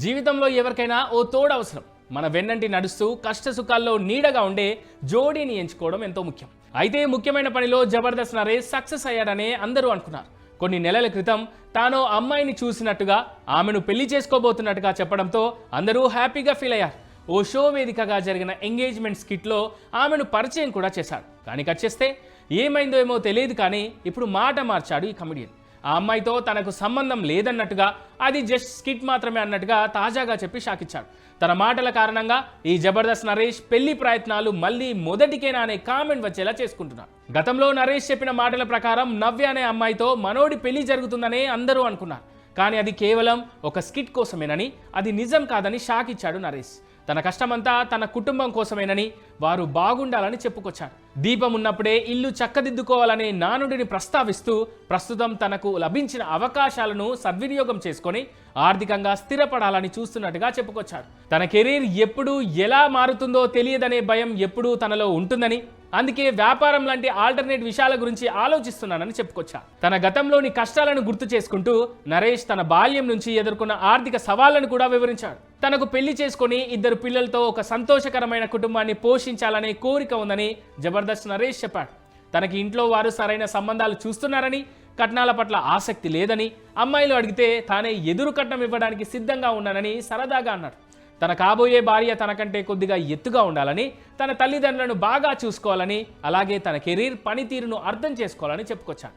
జీవితంలో ఎవరికైనా ఓ తోడు అవసరం మన వెన్నంటి నడుస్తూ కష్ట సుఖాల్లో నీడగా ఉండే జోడీని ఎంచుకోవడం ఎంతో ముఖ్యం. అయితే ముఖ్యమైన పనిలో జబర్దస్త్ నరేష్ సక్సెస్ అయ్యాడనే అందరూ అనుకున్నారు. కొన్ని నెలల క్రితం తాను అమ్మాయిని చూసినట్టుగా ఆమెను పెళ్ళి చేసుకోబోతున్నట్టుగా చెప్పడంతో అందరూ హ్యాపీగా ఫీల్ అయ్యారు. ఓ షో వేదికగా జరిగిన ఎంగేజ్మెంట్ స్కిట్లో ఆమెను పరిచయం కూడా చేశాడు. కానీ కట్ చేస్తే ఏమైందో ఏమో తెలియదు కానీ ఇప్పుడు మాట మార్చాడు ఈ కమెడియన్. ఆ అమ్మాయితో తనకు సంబంధం లేదన్నట్టుగా అది జస్ట్ స్కిట్ మాత్రమే అన్నట్టుగా తాజాగా చెప్పి షాకిచ్చాడు. తన మాటల కారణంగా ఈ జబర్దస్త్ నరేష్ పెళ్ళి ప్రయత్నాలు మళ్ళీ మొదటికేనా అనే కామెంట్ వచ్చేలా చేసుకుంటున్నాడు. గతంలో నరేష్ చెప్పిన మాటల ప్రకారం నవ్య అనే అమ్మాయితో మనోడి పెళ్ళి జరుగుతుందనే అందరూ అనుకున్నారు. కానీ అది కేవలం ఒక స్కిట్ కోసమేనని అది నిజం కాదని షాక్ ఇచ్చాడు నరేష్. తన కష్టమంతా తన కుటుంబం కోసమేనని వారు బాగుండాలని చెప్పుకొచ్చారు. దీపం ఉన్నప్పుడే ఇల్లు చక్కదిద్దుకోవాలనే నానుడిని ప్రస్తావిస్తూ ప్రస్తుతం తనకు లభించిన అవకాశాలను సద్వినియోగం చేసుకొని ఆర్థికంగా స్థిరపడాలని చూస్తున్నట్టుగా చెప్పుకొచ్చారు. తన కెరీర్ ఎప్పుడు ఎలా మారుతుందో తెలియదనే భయం ఎప్పుడూ తనలో ఉంటుందని అందుకే వ్యాపారం లాంటి ఆల్టర్నేట్ విషయాల గురించి ఆలోచిస్తున్నానని చెప్పుకొచ్చా. తన గతంలోని కష్టాలను గుర్తు చేసుకుంటూ నరేష్ తన బాల్యం నుంచి ఎదుర్కొన్న ఆర్థిక సవాళ్ళను కూడా వివరించాడు. తనకు పెళ్ళి చేసుకొని ఇద్దరు పిల్లలతో ఒక సంతోషకరమైన కుటుంబాన్ని పోషించాలనే కోరిక ఉందని జబర్దస్త్ నరేష్ చెప్పాడు. తనకి ఇంట్లో వారు సరైన సంబంధాలు చూస్తున్నారని కట్నాల పట్ల ఆసక్తి లేదని అమ్మాయిలు అడిగితే తానే ఎదురు కట్నం ఇవ్వడానికి సిద్ధంగా ఉన్నానని సరదాగా అన్నాడు. తన కాబోయే భార్య తనకంటే కొద్దిగా ఎత్తుగా ఉండాలని తన తల్లిదండ్రులను బాగా చూసుకోవాలని అలాగే తన కెరీర్ పనితీరును అర్థం చేసుకోవాలని చెప్పుకొచ్చాను.